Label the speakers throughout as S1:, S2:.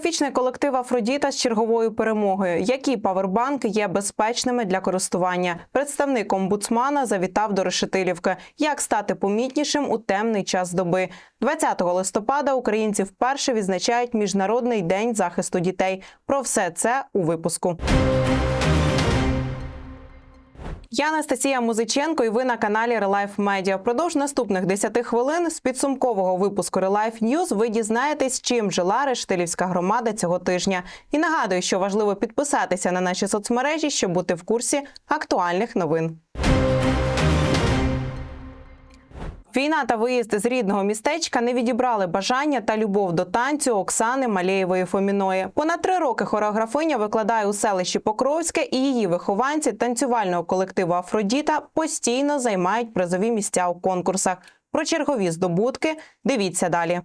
S1: Хореографічний колектив Афродіта з черговою перемогою. Які павербанки є безпечними для користування? Представник омбудсмана завітав до Решетилівки. Як стати помітнішим у темний час доби? 20 листопада українці вперше відзначають міжнародний день захисту дітей. Про все це у випуску. Я Анастасія Музиченко, і ви на каналі Релайф Медіа. Впродовж наступних 10 хвилин з підсумкового випуску Релайф Ньюз ви дізнаєтесь, чим жила Рештилівська громада цього тижня. І нагадую, що важливо підписатися на наші соцмережі, щоб бути в курсі актуальних новин. Війна та виїзд з рідного містечка не відібрали бажання та любов до танцю Оксани Малєєвої Фоміної. Понад три роки хореографиня викладає у селищі Покровське, і її вихованці танцювального колективу Афродіта постійно займають призові місця у конкурсах. Про чергові здобутки дивіться далі.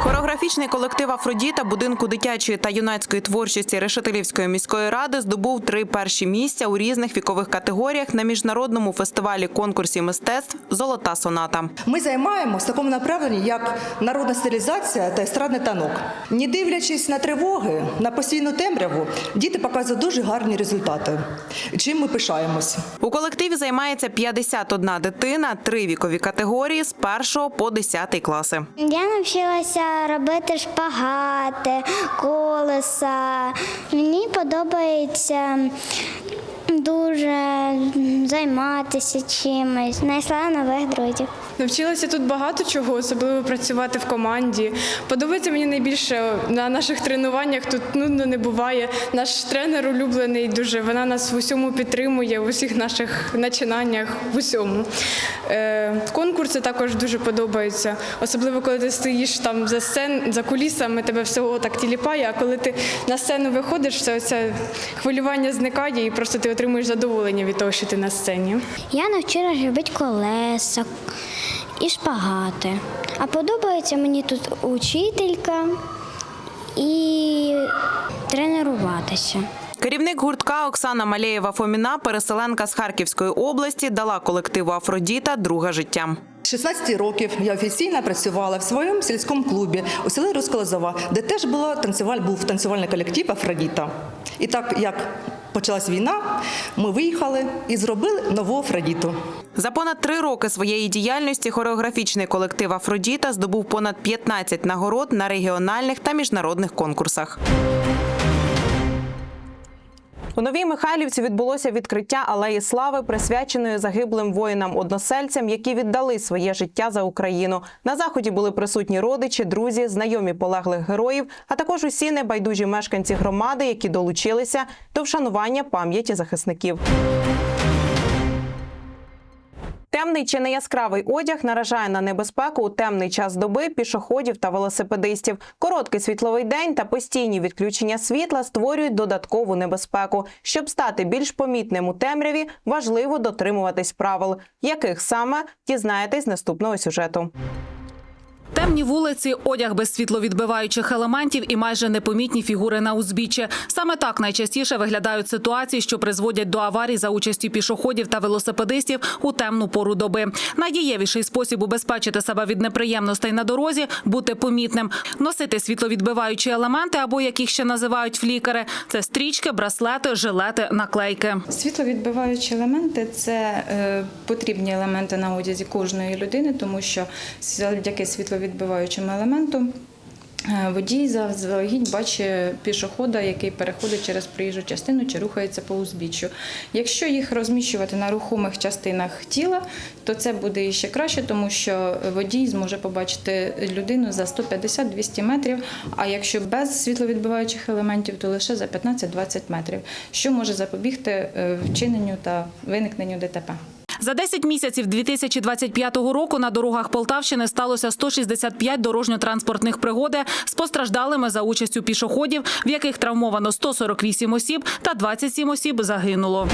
S1: Хореографічний колектив Афродіта будинку дитячої та юнацької творчості Решетилівської міської ради здобув три перші місця у різних вікових категоріях на міжнародному фестивалі конкурсі мистецтв Золота соната.
S2: Ми займаємося в такому направленні, як народна стилізація та естрадний танок. Не дивлячись на тривоги, на постійну темряву, діти показують дуже гарні результати. Чим ми пишаємось.
S1: У колективі займається 51 дитина, три вікові категорії з 1 по 10 класи.
S3: Я навчилася робити шпагати, колеса. Мені подобається дуже займатися чимось, знайшла нових друзів.
S4: Навчилася тут багато чого, особливо працювати в команді. Подобається мені найбільше на наших тренуваннях. Тут нудно не буває. Наш тренер улюблений дуже. Вона нас в усьому підтримує, в усіх наших начинаннях, в усьому. Е, конкурси також дуже подобаються, особливо коли ти стоїш там за сцен, за кулісами, тебе всього так тіліпає. А коли ти на сцену виходиш, все це хвилювання зникає і просто ти отримуєш задоволення від того, що ти на сцені.
S3: Я навчилася робити колеса і шпагати. А подобається мені тут учителька і тренуватися.
S1: Керівник гуртка Оксана Малєєва Фоміна, переселенка з Харківської області, дала колективу Афродіта друге життя.
S2: 16 років я офіційно працювала в своєму сільському клубі у селі Розколозова, де теж була танцюваль, був танцювальний колектив Афродіта. І так як почалась війна, ми виїхали і зробили нову Афродіту.
S1: За понад три роки своєї діяльності хореографічний колектив Афродіта здобув понад 15 нагород на регіональних та міжнародних конкурсах. У Новій Михайлівці відбулося відкриття алеї слави, присвяченої загиблим воїнам-односельцям, які віддали своє життя за Україну. На заході були присутні родичі, друзі, знайомі полеглих героїв, а також усі небайдужі мешканці громади, які долучилися до вшанування пам'яті захисників. Темний чи не яскравий одяг наражає на небезпеку у темний час доби пішоходів та велосипедистів. Короткий світловий день та постійні відключення світла створюють додаткову небезпеку. Щоб стати більш помітним у темряві, важливо дотримуватись правил, яких саме дізнаєтесь наступного сюжету.
S5: Темні вулиці, одяг без світловідбиваючих елементів і майже непомітні фігури на узбіччі. Саме так найчастіше виглядають ситуації, що призводять до аварій за участі пішоходів та велосипедистів у темну пору доби. Найдієвіший спосіб убезпечити себе від неприємностей на дорозі бути помітним, носити світловідбиваючі елементи або яких ще називають флікери. Це стрічки, браслети, жилети, наклейки.
S6: Світловідбиваючі елементи це е, потрібні елементи на одязі кожної людини, тому що завдяки світловідбиваючим елементам е, водій заздалегідь бачить пішохода, який переходить через проїжджу частину чи рухається по узбіччю. Якщо їх розміщувати на рухомих частинах тіла, то це буде іще краще, тому що водій зможе побачити людину за 150-200 метрів. А якщо без світловідбиваючих елементів, то лише за 15-20 метрів, що може запобігти е, вчиненню та виникненню ДТП.
S5: За 10 місяців 2025 року на дорогах Полтавщини сталося 165 дорожньо-транспортних пригоди з постраждалими за участю пішоходів, в яких травмовано 148 осіб та 27 осіб загинуло.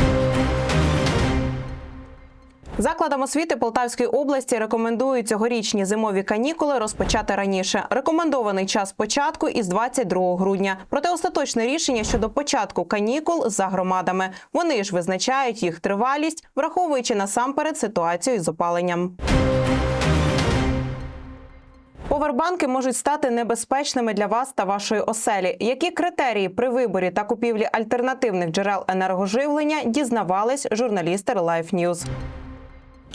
S1: Закладам освіти Полтавської області рекомендують цьогорічні зимові канікули розпочати раніше. Рекомендований час початку із 22 грудня. Проте остаточне рішення щодо початку канікул за громадами. Вони ж визначають їх тривалість, враховуючи насамперед ситуацію з опаленням. Повербанки можуть стати небезпечними для вас та вашої оселі. Які критерії при виборі та купівлі альтернативних джерел енергоживлення дізнавались журналісти Life News.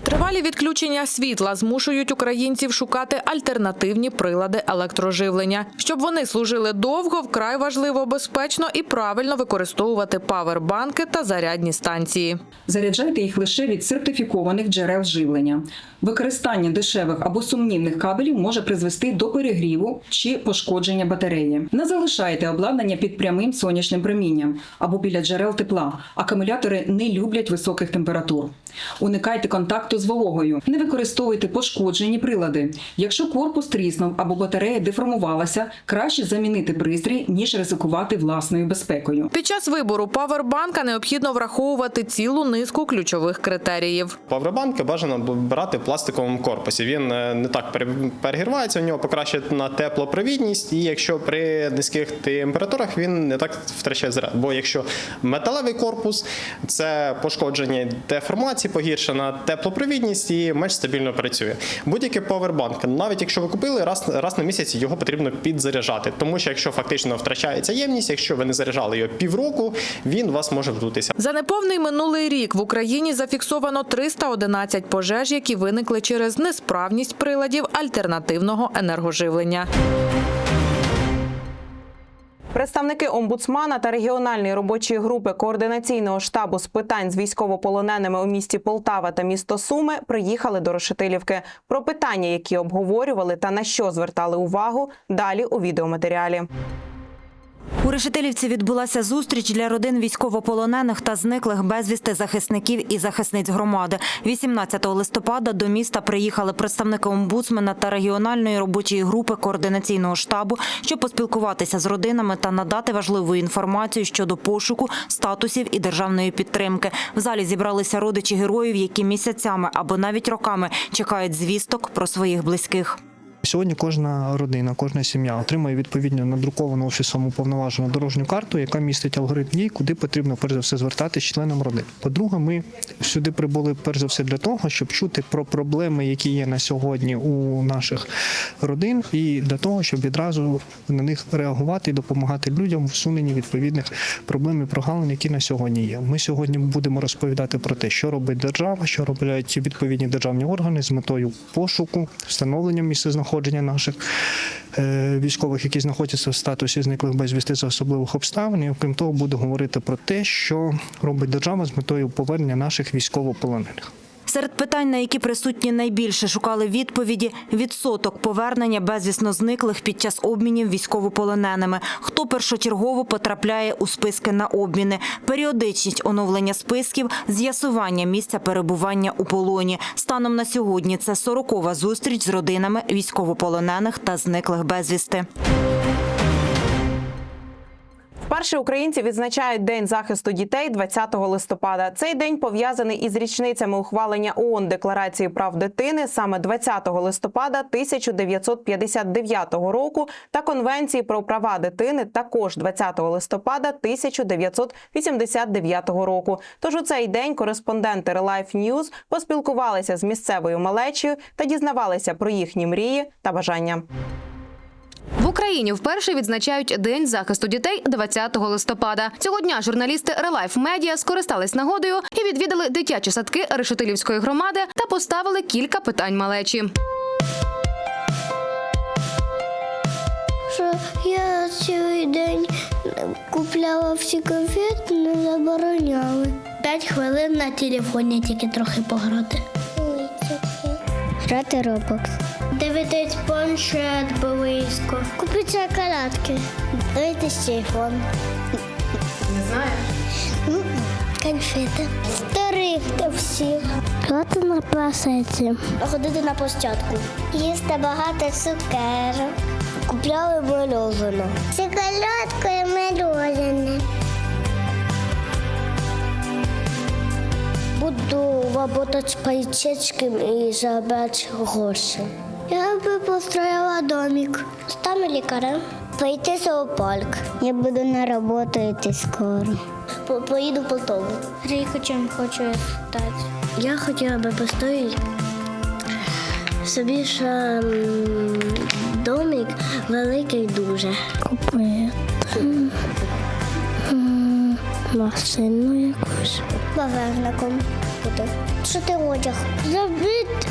S7: Тривалі відключення світла змушують українців шукати альтернативні прилади електроживлення. Щоб вони служили довго, вкрай важливо безпечно і правильно використовувати павербанки та зарядні станції.
S8: Заряджайте їх лише від сертифікованих джерел живлення. Використання дешевих або сумнівних кабелів може призвести до перегріву чи пошкодження батареї. Не залишайте обладнання під прямим сонячним промінням або біля джерел тепла. Акумулятори не люблять високих температур. Уникайте контакту з вологою. Не використовуйте пошкоджені прилади. Якщо корпус тріснув або батарея деформувалася, краще замінити пристрій, ніж ризикувати власною безпекою.
S7: Під час вибору павербанка необхідно враховувати цілу низку ключових критеріїв.
S9: Павербанки бажано брати в пластиковому корпусі. Він е, не так пере- перегрівається, у нього покращена теплопровідність, і якщо при низьких температурах він не так втрачає заряд. Бо якщо металевий корпус, це пошкодження деформації, погіршена теплопровідність і менш стабільно працює. Будь-який павербанк, навіть якщо ви купили, раз, раз на місяць його потрібно підзаряджати. Тому що якщо фактично втрачається ємність, якщо ви не заряджали його півроку, він вас може вдутися.
S7: За неповний минулий рік в Україні зафіксовано 311 пожеж, які виникли через несправність приладів альтернативного енергоживлення.
S1: Представники омбудсмана та регіональної робочої групи координаційного штабу з питань з військовополоненими у місті Полтава та місто Суми приїхали до Решетилівки. Про питання, які обговорювали та на що звертали увагу, далі у відеоматеріалі.
S10: У Решетилівці відбулася зустріч для родин військовополонених та зниклих безвісти захисників і захисниць громади. 18 листопада до міста приїхали представники омбудсмена та регіональної робочої групи координаційного штабу, щоб поспілкуватися з родинами та надати важливу інформацію щодо пошуку, статусів і державної підтримки. В залі зібралися родичі героїв, які місяцями або навіть роками чекають звісток про своїх близьких.
S11: Сьогодні кожна родина, кожна сім'я отримує відповідно надруковану офісом уповноважену дорожню карту, яка містить алгоритм дій, куди потрібно перш за все звертатись членам родини. По-друге, ми сюди прибули перш за все для того, щоб чути про проблеми, які є на сьогодні у наших родин, і для того, щоб відразу на них реагувати і допомагати людям в усуненні відповідних проблем і прогалин, які на сьогодні є. Ми сьогодні будемо розповідати про те, що робить держава, що роблять відповідні державні органи з метою пошуку, встановлення місця знаходження наших е, військових, які знаходяться в статусі зниклих безвісти за особливих обставин. І окрім того, буду говорити про те, що робить держава з метою повернення наших військовополонених.
S10: Серед питань, на які присутні найбільше шукали відповіді, відсоток повернення безвісно зниклих під час обмінів військовополоненими, хто першочергово потрапляє у списки на обміни, періодичність оновлення списків, з'ясування місця перебування у полоні. Станом на сьогодні це 40-ва зустріч з родинами військовополонених та зниклих безвісти.
S1: Вперше українці відзначають День захисту дітей 20 листопада. Цей день пов'язаний із річницями ухвалення ООН Декларації прав дитини саме 20 листопада 1959 року та Конвенції про права дитини також 20 листопада 1989 року. Тож у цей день кореспонденти Relife News поспілкувалися з місцевою малечею та дізнавалися про їхні мрії та бажання.
S12: В Україні вперше відзначають День захисту дітей 20 листопада. Цього дня журналісти Релайф Медіа скористались нагодою і відвідали дитячі садки Решетилівської громади та поставили кілька питань малечі.
S3: Що я цілий день купляла всі конфети, не забороняли. П'ять хвилин на телефоні тільки трохи пограти. Грати робокс. Дивитись планшет близько. Купити шоколадки. Дивитись телефон. Не знаєш? Конфети. Старих та всіх. Грати на пласеці. Ходити на площадку. Їсти багато цукерок. Купляли мороженое. Шоколадку і мороженое. Буду работать с полицейским и забрать гроши. Я бы построила домик. Стану лікарем. Пойти зоопарк. Я буду на роботу йти скоро. По- Поїду в Полтаву. Ріка чим хочу стати? Я хотіла би построїти собі ще домик великий дуже. Купити машину якусь. Баверником. Що ти одяг? Зробити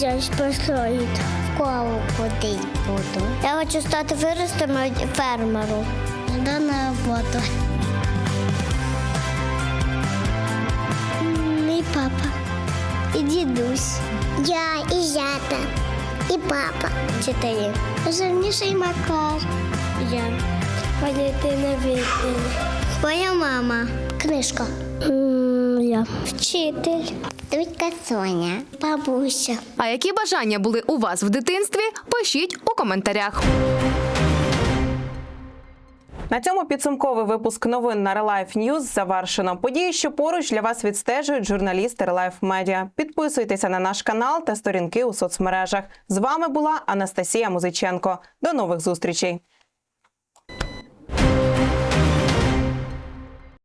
S3: ти построїть. В школу ходити буду. Я хочу стати виростом фермером. Да на роботу. Мій папа. І дідусь. Я і зята. І папа. Чотири. Жирніший Макар. Я. Моя дитина відділа. Моя мама. Книжка. Я. Вчитель. Тетя Соня. Бабуся.
S12: А які бажання були у вас в дитинстві? Пишіть у коментарях.
S1: На цьому підсумковий випуск новин на Релайф News завершено. Події, що поруч для вас відстежують журналісти Релайф Медіа. Підписуйтеся на наш канал та сторінки у соцмережах. З вами була Анастасія Музиченко. До нових зустрічей.